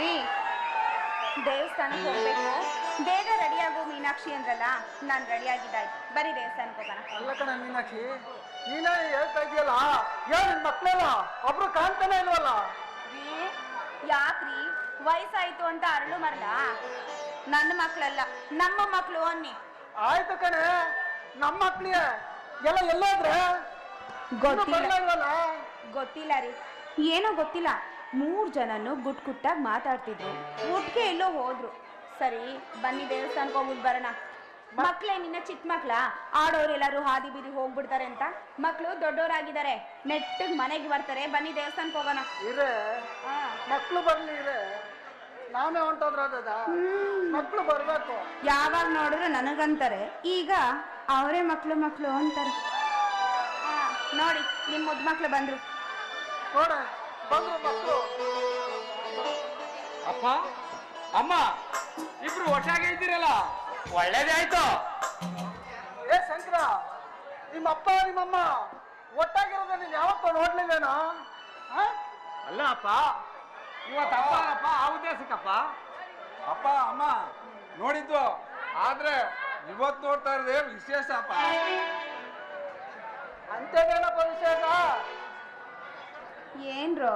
ರೀ ದೇವಸ್ಥಾನಕ್ಕೆ ಹೋಗ್ಬೇಕು. ಬೇಗ ರೆಡಿಯಾಗೋ ಮೀನಾಕ್ಷಿ ಅಂದ್ರಲ್ಲ ನಾನು ರೆಡಿ ಆಗಿದ್ದಾಯ್ತು ಬರೀ ದೇವಸ್ಥಾನಕ್ಕೆ ಹೋಗೋಣ. ಅಲ್ಲ ಕಣ ಮೀನಾಕ್ಷಿ ನೀನೇ ಹೇಳ್ತಾ ಇದೆಯಲ್ಲ ಏನ್ ನಿನ್ ಮಕ್ಳೆಲ್ಲ ಒಬ್ರು ಕಾಣ್ತಾನೆ ಇಲ್ವಲ್ಲ? ರೀ ಯಾಕ್ರಿ? ವಯಸ್ಸಾಯ್ತು ಅಂತ ಅರಳು ಮರಲ ನನ್ನ ಮಕ್ಕಳಲ್ಲ ನಮ್ಮ ಮಕ್ಕಳು ಅನ್ನಿ. ಆಯ್ತು ಕಣೆ ನಮ್ಮ ಮಕ್ಳಿಗೆ. ಎಲ್ಲ ಎಲ್ಲಾದ್ರೆ? ಗೊತ್ತಿಲ್ಲ. ಗೊತ್ತಿಲ್ಲ ರೀ. ಏನೋ ಗೊತ್ತಿಲ್ಲ. ಮೂರು ಜನನು ಗುಟ್ ಗುಟ್ಟಾಗಿ ಮಾತಾಡ್ತಿದ್ರು. ಒಟ್ಟಿಗೆ ಎಲ್ಲೋ ಹೋದ್ರು. ಸರಿ ಬನ್ನಿ ದೇವಸ್ಥಾನಕ್ಕೆ ಹೋಗ್ಬಿಟ್ಟು ಬರೋಣ. ಮಕ್ಳೇ ನಿನ್ನ ಚಿಕ್ಕ ಮಕ್ಳ? ಆಡೋರು ಎಲ್ಲರೂ ಹಾದಿ ಬೀದಿ ಹೋಗ್ಬಿಡ್ತಾರೆ ಅಂತ? ಮಕ್ಕಳು ದೊಡ್ಡವರಾಗಿದ್ದಾರೆ ನೆಟ್ಟಿಗೆ ಮನೆಗೆ ಬರ್ತಾರೆ. ಬನ್ನಿ ದೇವಸ್ಥಾನಕ್ಕೆ ಹೋಗೋಣ. ಇರೇ ಹಾ. ಮಕ್ಳು ಬರ್ಲಿ ಇರೇ. ನಾನೇ ಮಕ್ಳು ಬರ್ಬೇಕು. ಯಾವಾಗ ನೋಡಿದ್ರು ನನಗಂತಾರೆ. ಈಗ ಅವರೇ ಮಕ್ಳು ಮಕ್ಳು ಅಂತಾರೆ. ಹಾ, ನೋಡಿ ನಿಮ್ಮ ಮುದ್ದು ಮಕ್ಳು ಬಂದ್ರು. ನೋಡ ಬಂದ್ರು ಮಕ್ಕಳು. ಅಪ್ಪ ಅಮ್ಮ ಇಬ್ರು ಒಟ್ಟಾಗೆ ಇದ್ದೀರಲ್ಲ? ಒಳ್ಳೇದೇ ಆಯ್ತು. ಏ ಶಂಕರ ನಿಮ್ಮಪ್ಪ ನಿಮ್ಮಮ್ಮ ಒಟ್ಟಾಗಿರೋದ ನೀನ್ ಯಾವತ್ತೂ ನೋಡ್ಲಿಲ್ವೇನೋ ಹಾ? ಅಲ್ಲ ಅಪ್ಪ ಇವತ್ತು ಅಪ್ಪ ಅಪ್ಪ ಆ ಉದ್ದೇಶಕ್ಕಪ್ಪ. ಅಪ್ಪ ಅಮ್ಮ ನೋಡಿದ್ದು. ಆದ್ರೆ ಇವತ್ತು ನೋಡ್ತಾ ಇರೋದೇ ವಿಶೇಷ ಅಪ್ಪ. ಅಂತೇನಪ್ಪ ವಿಶೇಷ? ಏನ್ರೋ?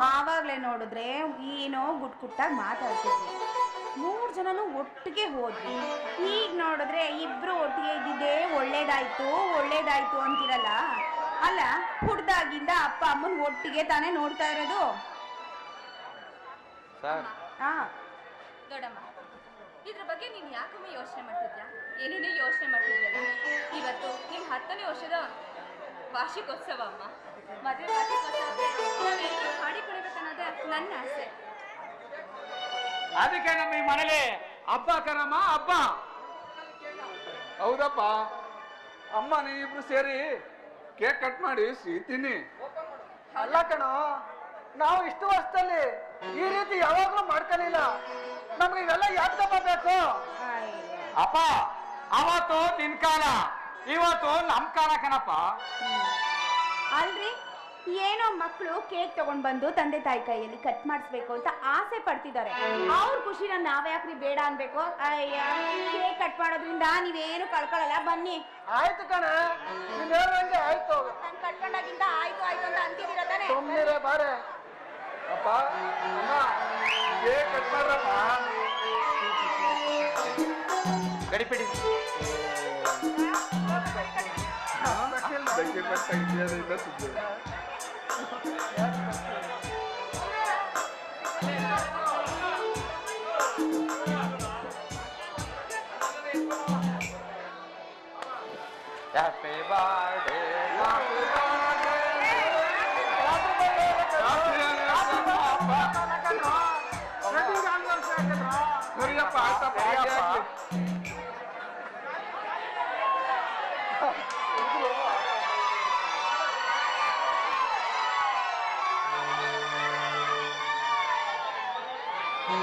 ಆವಾಗಲೇ ನೋಡಿದ್ರೆ ಏನೋ ಗುಟ್ ಗುಟ್ಟಾಗಿ ಮಾತಾಡ್ತಿದ್ವಿ. ಮೂರು ಜನನು ಒಟ್ಟಿಗೆ ಹೋದ್ವಿ. ಈಗ ನೋಡಿದ್ರೆ ಇಬ್ರು ಒಟ್ಟಿಗೆ ಇದ್ದಿದ್ದೇ ಒಳ್ಳೇದಾಯ್ತು ಒಳ್ಳೇದಾಯ್ತು ಅಂತಿರಲ್ಲ? ಅಲ್ಲ ಹುಡ್ದಾಗಿಂದ ಅಪ್ಪ ಅಮ್ಮನ ಒಟ್ಟಿಗೆ ತಾನೇ ನೋಡ್ತಾ ಇರೋದು? ಸರ್. ಹಾ. ದೊಡ್ಡಮ್ಮ ಇದ್ರ ಬಗ್ಗೆ ನೀನು ಯಾಕೊಮ್ಮೆ ಯೋಚನೆ ಮಾಡ್ತಿದ್ಯಾ? ಏನೇನೇ ಯೋಚನೆ ಮಾಡ್ತಿದ್ಯಲ್ಲ? ಇವತ್ತು ನಿಮ್ಮ ಹತ್ತನೇ ವರ್ಷದ ವಾರ್ಷಿಕೋತ್ಸವ ಅಮ್ಮ ಮದುವೆ ವಾರ್ಷಿಕೋತ್ಸವಕ್ಕೆ ಹಾಡಿ ನನ್ನ ಆಸೆ. ಅದಕ್ಕೆ ನಮ್ಮ ಈ ಮನೇಲಿ ಹಬ್ಬ ಕರಮ್ಮ ಹಬ್ಬ. ಹೌದಪ್ಪ. ಅಮ್ಮ ನೀವಿಬ್ರು ಸೇರಿ ಕೇಕ್ ಕಟ್ ಮಾಡಿ ಸಿಹಿ ತಿನ್ನಿ. ಅಲ್ಲ ಕಣೋ ನಾವು ಇಷ್ಟು ವರ್ಷದಲ್ಲಿ ಈ ರೀತಿ ಯಾವಾಗ್ಲೂ ಮಾಡ್ಕೊಳ್ಳಿಲ್ಲ ನಮ್ಗೆ ಇವೆಲ್ಲ ಯಾಕೆ ಬೇಕು ಅಪ್ಪ ಅವತ್ತು ನಿನ್ ಕಾಲ. ಇವತ್ತು ನಮ್ ಕಾಲ ಕಣಪ್ಪ. ಅಲ್ರಿ ಏನೋ ಮಕ್ಕಳು ಕೇಕ್ ತಗೊಂಡ್ ಬಂದು ತಂದೆ ತಾಯಿ ಕೈಯಲ್ಲಿ ಕಟ್ ಮಾಡಿಸ್ಬೇಕು ಅಂತ ಆಸೆ ಪಡ್ತಿದ್ದಾರೆ. ಅವ್ರ ಖುಷಿನ ನಾವ್ಯಾಕ್ರಿ ಬೇಡ ಅನ್ಬೇಕು? ಅಯ್ಯ ಕೇಕ್ ಕಟ್ ಮಾಡೋದ್ರಿಂದ ನೀವೇನು ಕಳ್ಕೊಳಲ್ಲ? ಬನ್ನಿ. ಆಯ್ತು ಕಣೆ. ಆಯ್ತು. ನಾನು ಕಟ್ಕೊಂಡಾಗಿಂದ ಆಯ್ತು ಆಯ್ತು ಅಂತ ಅಂತಿದ್ದೀರ ತಾನೆ? ಸುಮ್ಮನಿರೆ ಬಾರೆ. ಅಪ್ಪ ಅಮ್ಮ ಕೇಕ್ ಕಟ್ ಮಾಡ್ರಪ್ಪ. ಗಡಿಪಿಡಿ second year they messaged her. Happy birthday, happy birthday. Hurry up, hurry up.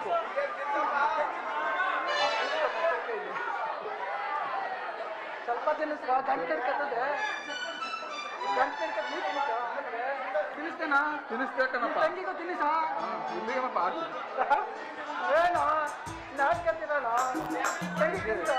ತಿನ್ಬೇಕು ಸ್ವಲ್ಪ ತಿನ್ನಿಸ್ರ ಗಂಟೆ ಕತ್ತದೆ ಗಂಟೆ ತಿನ್ನಿಸ್ತೇನಾ? ತಿನ್ನಿಸ್ಬೇಕನಪ್ಪ ತಂಗಿಗೂ ತಿನ್ನಿಸ? ಇಲ್ಲಿಗೇನಪ್ಪ ಏನು ನಾಟ್ಕತ್ತಿರಲ್ಲ ತಂಗಿ ತಿನ್ನಿಸ